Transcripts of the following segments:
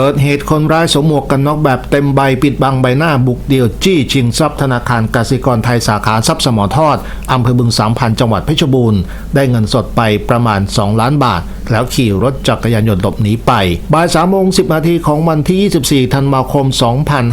เกิดเหตุคนร้ายสวมหมวกกันน็อกแบบเต็มใบปิดบังใบหน้าบุกเดี่ยวจี้ชิงทรัพย์ธนาคารกสิกรไทยสาขาทรัพย์สมอทอดอำเภอบึงสามพันจังหวัดเพชรบูรณ์ได้เงินสดไปประมาณ 2 ล้านบาท แล้วขี่รถจักรยานยนต์หลบหนีไปบ่ายสามโมงสินาทีของวันที่ 24 ธันวาคม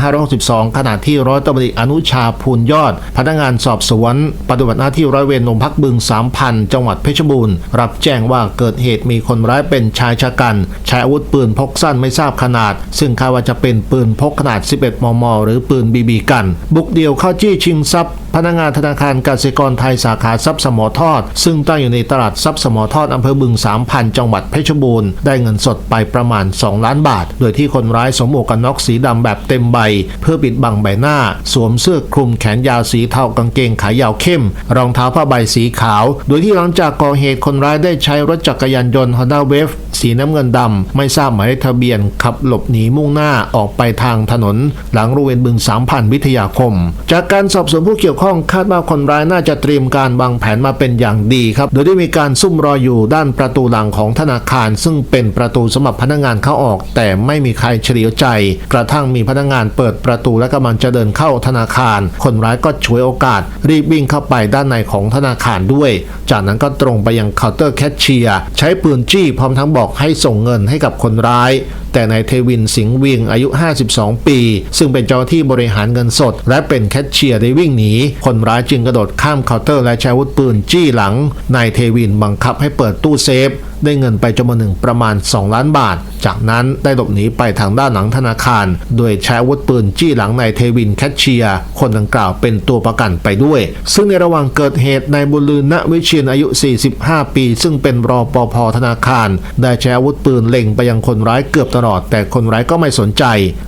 2562 ขณะที่ร้อยตำรวจเอกอนุชาภูลยอด พนักงานสอบสวน ปฏิบัติหน้าที่ร้อยเวรโรงพักบึง3,000จังหวัดเพชรบูรณ์รับแจ้งว่าเกิดเหตุมีคนร้ายเป็นชายชะกันใช้อาวุธปืนพกสั้นไม่ทราบขนาดซึ่งคาดว่าจะเป็นปืนพกขนาด 11 มม หรือปืนบีบีกัน บุกเดี่ยวเข้าจี้ชิงทรัพย์ พนักงานธนาคารกสิกรไทยสาขาทรัพย์สมอทอด ซึ่งตั้งอยู่ในตลาดทรัพย์สมอทอดอำเภอบึง3,000จังหวัดเพชรบูรณ์ได้เงินสดไปประมาณ 2 ล้านบาท โดยที่คนร้ายสวมหมวกกันน็อกสีดำแบบเต็มใบ เพื่อปิดบังใบหน้า สวมเสื้อคลุมแขนยาวสีเทากางเกงขายาวเข้ม รองเท้าผ้าใบสีขาว โดยที่หลังจากก่อเหตุคนร้ายได้ใช้รถจักรยานยนต์ Honda Wave สีน้ำเงินดำไม่ทราบหมายเลขทะเบียนขับหลบหนีมุ่งหน้าออกไปทางถนน หลังโรงเรียนบึงสามพันวิทยาคม จากการสอบสวนผู้เกี่ยวข้องคาดว่าคนร้ายน่าจะเตรียมการวางแผนมาเป็นอย่างดีครับ โดยได้มีการซุ่มรออยู่ด้านประตูหลังของธนาคาร ซึ่งเป็นประตูสำหรับพนักงานเข้าออก แต่ไม่มีใครเฉลียวใจ กระทั่งมีพนักงานเปิดประตูและกำลังจะเดินเข้าธนาคาร คนร้ายก็ฉวยโอกาส รีบวิ่งเข้าไปด้านในของธนาคารด้วย จากนั้นก็ตรงไปยังเคาน์เตอร์แคชเชียร์ใช้ปืนจี้พร้อมทั้งบอกให้ส่งเงินให้กับคนร้าย แต่นายเทวินสิงห์วิงอายุ 52 ปี ซึ่งเป็นเจ้าหน้าที่บริหารเงินสด และเป็นแคชเชียร์ได้วิ่งหนี คนร้ายจึงกระโดดข้ามเคาน์เตอร์และใช้อาวุธปืนจี้หลังนายเทวินบังคับให้เปิดตู้เซฟได้เงินไปจำนวนหนึ่งประมาณ 2 ล้านบาท จากนั้นได้หลบหนีไปทางด้านหลังธนาคาร โดยใช้อาวุธปืนจี้หลังนายเทวินแคชเชียร์คนดังกล่าวเป็นตัวประกันไปด้วย ซึ่งในระหว่างเกิดเหตุนายบุญลือณวิเชียนอายุ 45 ปี ซึ่งเป็นรอปภธนาคาร ได้ใช้อาวุธปืนเล็งไปยังคนร้ายเกือบตลอด แต่คนร้ายก็ไม่สนใจ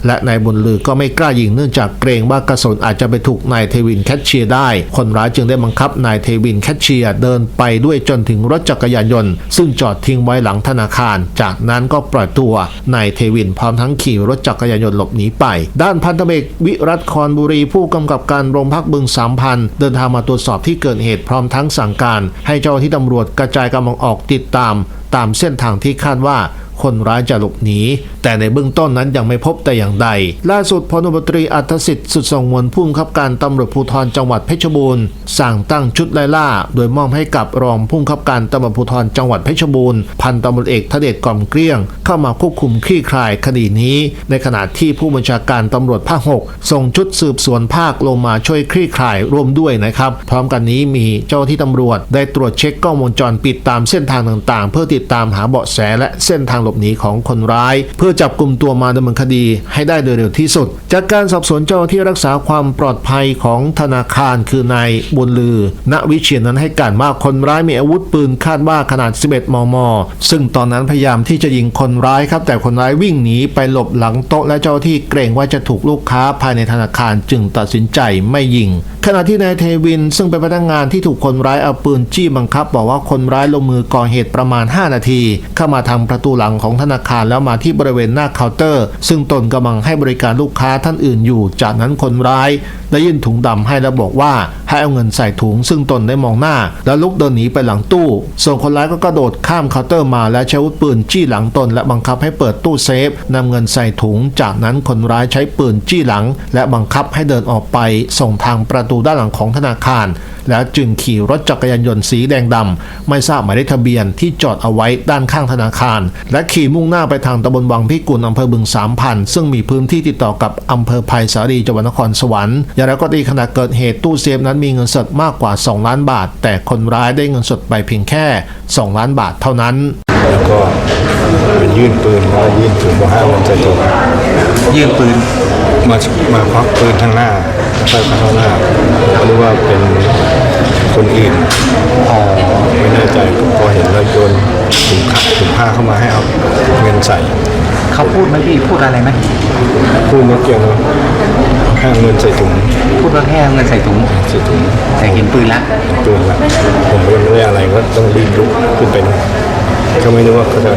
และนายบุญลือก็ไม่กล้ายิงเนื่องจากเกรงว่ากระสุนอาจจะไปถูกนายเทวินแคชเชียร์ได้ คนร้ายจึงได้บังคับนายเทวินแคชเชียร์เดินไปด้วยจนถึงรถจักรยานยนต์ซึ่งจอดทิ้งไว้หลังธนาคาร จากนั้นก็ปล่อยตัวนายเทวินพร้อมทั้งขี่รถจักรยานยนต์หลบหนีไป ด้านพันธเอกวิรัตคอนบุรีผู้กำกับการโรงพักบึงสามพันเดินทางมาตรวจสอบที่เกิดเหตุพร้อมทั้งสั่งการ ให้เจ้าที่ตำรวจกระจายกำลังออกติดตาม ตามเส้นทางที่คาดว่า คนร้ายจะหลบหนี แต่ในเบื้องต้นนั้นยังไม่พบแต่อย่างใด ล่าสุดพลตตรีอัธสิทธิ์สุดส่งมวลผู้บังคับการตำรวจภูธรจังหวัดเพชรบูรณ์สั่งตั้งชุดไล่ล่า โดยมอบให้กับรองผู้บังคับการตำรวจภูธรจังหวัดเพชรบูรณ์พันตำรวจเอกทเดชกล่อมเกลี้ยง เข้ามาควบคุมคลี่คลายคดีนี้ ในขณะที่ผู้บัญชาการตำรวจภาค 6 ส่งชุดสืบสวนภาคลงมาช่วยคลี่คลายร่วมด้วยนะครับ พร้อมกันนี้มีเจ้าหน้าที่ตำรวจได้ตรวจเช็คกล้องวงจรปิดตามเส้นทางต่างๆ เพื่อติดตามหาเบาะแสและเส้นทางหลบหนีของคนร้าย เพื่อจับกลุ่มตัวมาดำเนินคดีให้ได้โดยเร็วที่สุด จากการสอบสวนเจ้าที่รักษาความปลอดภัยของธนาคารคือนายบุญลือ ณวิเชียนนั้นให้การว่าคนร้ายมีอาวุธปืนคาดว่าขนาด 11 มม ซึ่งตอนนั้นพยายามที่จะยิงคนร้ายครับ แต่คนร้ายวิ่งหนีไปหลบหลังโต๊ะและเจ้าหน้าที่เกรงว่าจะถูกลูกค้าภายในธนาคารจึงตัดสินใจไม่ยิง ขณะที่นายเทวิน ซึ่งเป็นพนักงานที่ถูกคนร้ายเอาปืนจี้บังคับ บอกว่าคนร้ายลงมือก่อเหตุประมาณ 5 นาที เข้ามาทางประตูหลังของธนาคารแล้วมาที่บริเวณหน้าเคาน์เตอร์ ซึ่งตนกำลังให้บริการลูกค้าท่านอื่นอยู่ จากนั้นคนร้ายได้ยื่นถุงดำให้แล้วบอกว่าให้เอาเงินใส่ถุง ซึ่งตนได้มองหน้า แล้วลุกเดินหนีไปหลังตู้ ส่วนคนร้ายก็กระโดดข้ามเคาน์เตอร์มาและใช้อาวุธปืนจี้หลังตน และบังคับให้เปิดตู้เซฟนำเงินใส่ถุง จากนั้นคนร้ายใช้ปืนจี้หลัง และบังคับให้เดินออกไป ส่งทางประตูด้านหลังของธนาคาร แล้วจึงขี่รถจักรยานยนต์สีแดงดำไม่ทราบหมายเลขทะเบียนที่จอดเอาไว้ด้านข้างธนาคาร และขี่มุ่งหน้าไปทางตำบลวังพิกุลอำเภอบึงสามพันซึ่งมีพื้นที่ติดต่อกับอำเภอไผ่สาลีจังหวัดนครสวรรค์อย่างไรก็ดีขณะเกิดเหตุตู้เซฟนั้นมีเงินสดมากกว่า 2 ล้านบาท แต่คนร้ายได้เงินสดไปเพียงแค่ 2 ล้านบาทเท่านั้น แล้วก็ไปยื่นปืนแล้วก็ยื่นปืนมาห้ามันจะจบยื่นปืนมามาควักปืนข้างหน้าแล้วก็ข้างหน้าเขารู้ว่าเป็น คนอื่นไม่แน่ใจพอเห็นแล้วโยนถุงผ้าถุงผ้าเข้ามาให้เอาเงินใส่ เขาพูดไหมพี่พูดอะไรไหมพูดไม่เกี่ยวกับห้าเงินใส่ถุงพูดว่าแค่เอาเงินใส่ถุงใส่ถุงแต่เห็นปืนแล้วปืนละผมก็ยังไม่ได้อะไรก็ต้องรีบลุกขึ้นไป นะเขาไม่รู้ว่าเขาจะ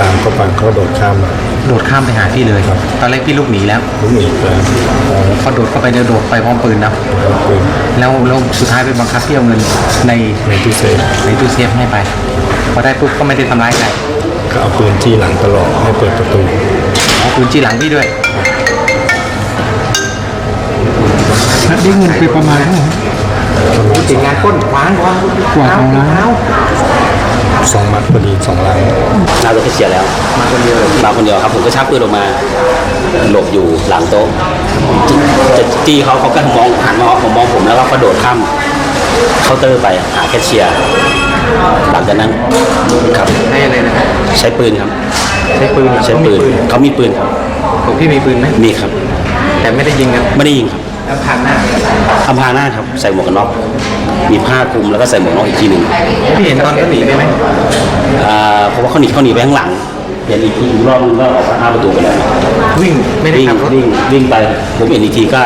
ตามเข้าไปเขาโดดข้ามมา โดดข้ามไปหาพี่เลยตอนแรกพี่ลูกหนีแล้วลุกหนีไปพอโดดเข้าไปเดี๋ยวโดดไปพร้อมปืนแล้วเอาปืนแล้วแล้วสุดท้ายไปบังคับพี่เอาเงินในในตู้เซฟในตู้เซฟให้ไปพอได้ปุ๊บก็ไม่ได้ทำร้ายใครก็เอาปืนจี้หลังตลอดให้เปิดประตูอ๋อปืนจี้หลังพี่ด้วยได้เงินไปประมาณเท่าไหร่ติดงานก้นวางวางกว่าของร้าน สองมัดพอดีสองลังหน้ารถแคชเชียร์แล้ว มาคนเดียวเลยมาคนเดียวครับผมก็ชักปืนออกมาหลบอยู่หลังโต๊ะจะจะจี้เขาเขาก็มองหันมาผมมองผมแล้วก็กระโดดข้ามเคาน์เตอร์ไปหาแคชเชียร์หลังจากนั้นครับให้อะไรนะครับใช้ปืนครับ ใช้ปืนใช้ปืนเขามีปืนครับของพี่มีปืนไหมมีครับ แต่ไม่ได้ยิงกันไม่ได้ยิงครับ แล้วผ่านหน้าอำพรางหน้าครับใส่หมวกกันน็อกมีผ้าคลุมแล้วก็ใส่หมวกกันน็อกอีกทีหนึ่งพี่เห็นตอนเขาหนีไปไหมอ่าเพราะว่าเขาหนีเขาหนีไปข้างหลังเห็นอีกทีอีกรอบนึงก็ออกหน้าประตูไปแล้ววิ่งไม่ได้วิ่งขับรถวิ่งวิ่งไปผมเห็นอีกทีก็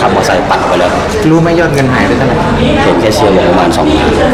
ขับมอเตอร์ไซค์ปั่นไปแล้วรู้ไหมยอดเงินหายไปเท่าไหร่เห็นแค่เชียร์เหลือประมาณสองล้านประมาณสองล้าน